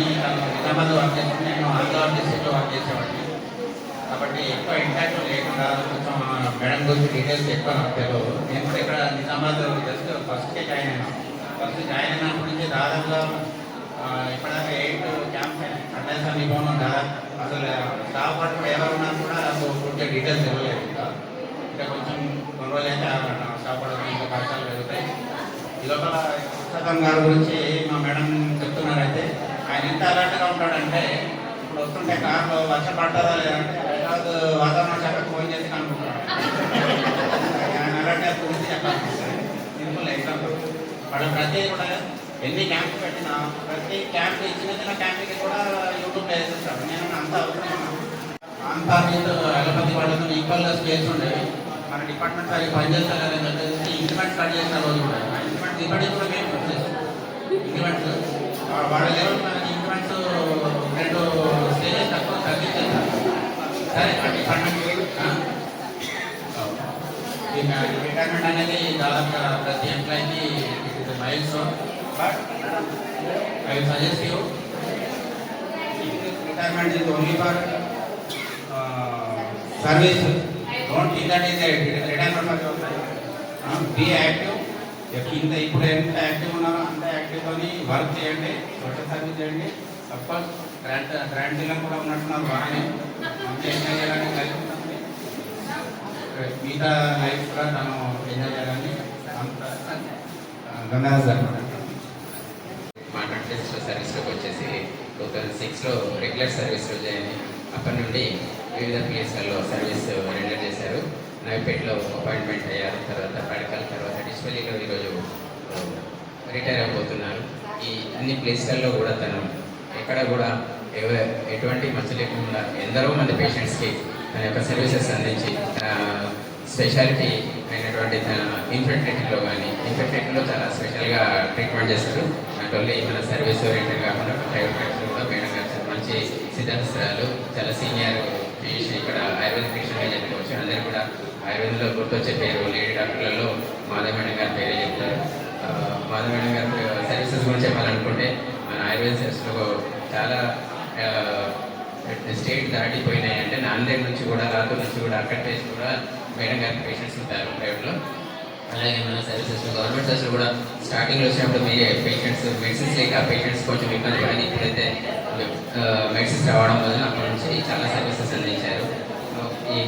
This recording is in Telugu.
నిజామాబాద్ వర్క్ చేస్తాను నేను ఆంధ్రప్రదేశ్ డిస్ట్రిక్ట్లో వర్క్ చేసేవాడిని కాబట్టి ఎక్కువ ఇంపాక్ట్ లేకుండా కొంచెం మేడం గురించి డీటెయిల్స్ ఎక్కువ నాకు తెలియదు నేను కూడా ఇక్కడ నిజామాబాద్ జస్ట్ ఫస్ట్కే జాయిన్ అయినా ఫస్ట్ జాయిన్ అయినప్పటి నుంచి దాదాపుగా ఇప్పటిదాకా ఎయిట్ క్యాంప్స్ అటెండ్ సమీపంలో దాదాపు అసలు స్టాఫ్ వర్క్ కూడా ఎవరు ఉన్నా కూడా నాకు పూర్తిగా డీటెయిల్స్ ఇవ్వలేదు ఇంకా ఇంకా కొంచెం కొన్ని రోజులు స్టాఫ్ వర్క్ ఇంకా కష్టాలు పెరుగుతాయి ఈ లోపల పుస్తకం గారి గురించి మా మేడం చెప్తున్నారైతే ఆయన ఎంత అలర్ట్గా ఉంటాడంటే ఇప్పుడు వస్తుంటే కార్లో వర్షం పడుతుందా లేదంటే హైదరాబాద్ వాతావరణ శాఖకు ఫోన్ చేసి అనుకుంటాడు ఆయన అలర్ట్గా పూర్తి చెప్పాలి సింపుల్ ఎగ్జాంపుల్. వాడు ప్రతి కూడా ఎన్ని క్యాంప్స్ పెట్టినా ప్రతి క్యాంప్ చిన్న చిన్న క్యాంప్కి కూడా యూట్యూబ్ వేసేస్తాడు నేను అంత అవసరం అంతా అలోపతి వాళ్ళతో ఈక్వల్గా స్కేల్స్ ఉండేవి మన డిపార్ట్మెంట్ సరిగ్గా పనిచేస్తారు అని చెప్పేసి ఇంక్రిమెంట్ కట్ చేసిన రోజు కూడా. ఇంక్రిమెంట్ ఇప్పటికి కూడా మేము ఇంక్రిమెంట్ చేస్తాం. ఇంప్లిమెంట్స్ వాళ్ళ లెవెల్ రిటైర్మెంట్ అనేది దాదాపుగా ప్రతి ఎంప్లాయీకి it is milestone but I suggest you retirement is only for service don't think that is retirement for your be active ఇంత ఇప్పుడు ఎంత యాక్టివ్ ఉన్నారో అంత యాక్టివ్తోని వర్క్ చేయండి సోషల్ సర్వీస్ చేయండి అఫ్కోర్స్ grant grant dealer కూడా ఉన్నట్టున్నారు బాగానే మంచి ఎంజాయ్ చేయాలని కలిసి మిగతా లైఫ్ కూడా తను ఎంజాయ్ చేయాలని అంత ధన్యవాదాలు మాట్లాడితే సర్వీస్లోకి వచ్చేసి టూ థౌజండ్ సిక్స్లో రెగ్యులర్ సర్వీస్లో జాయిన్ అప్పటి నుండి వివిధ ప్లేస్లలో సర్వీస్ రెండర్ చేశారు. నైపేట్లో అపాయింట్మెంట్ అయ్యారు. తర్వాత పడకల తర్వాత డిస్పెల్లీలో ఈరోజు రిటైర్ అయిపోతున్నారు ఈ అన్ని ప్లేస్లలో కూడా తను ఎక్కడ కూడా ఎటువంటి మచ్చ లేకుండా ఎందరో మంది పేషెంట్స్కి తన యొక్క సర్వీసెస్ అందించి తన స్పెషాలిటీ అయినటువంటి తన ఇన్ఫెక్టివిటీలో కానీ ఇన్ఫెక్టివిటీలో చాలా స్పెషల్గా ట్రీట్మెంట్ చేస్తారు నాట్ ఓన్లీ మన సర్వీస్ ఓరియంటెడ్ కాకుండా ప్రైవేట్ ప్రాక్టీస్ కూడా మేడం గారు మంచి సిద్ధాంతాలు చాలా సీనియర్ ఫిజిషియన్ ఇక్కడ ఆయుర్వేద ఫిజిషియన్గా చెప్పుకోవచ్చు. అందరూ కూడా ఆయుర్వేదంలో గుర్తొచ్చే పేరు లేడీ డాక్టర్లలో మాధవ మేడం గారి పేరే చెప్తారు. మాధవ మేడం గారి సర్వీసెస్ గురించి చెప్పాలనుకుంటే మన ఆయుర్వేద సర్వీస్లో చాలా స్టేట్ దాటిపోయినాయి. అంటే నాందేడ్ నుంచి కూడా లాతూర్ నుంచి కూడా అక్కడ పేసి కూడా మేడం గారి పేషెంట్స్ ఉంటారు ప్రైవేట్లో అలాగే మన సర్వీసెస్ గవర్నమెంట్ సర్వీస్ కూడా స్టార్టింగ్లో వచ్చినప్పుడు మీ పేషెంట్స్ మెడిసిన్స్ లేక పేషెంట్స్ కొంచెం ఇబ్బంది కానీ ఇప్పుడైతే మెడిసిన్స్ రావడం వల్ల అక్కడ నుంచి చాలా సర్వీసెస్ అందించారు. ఈ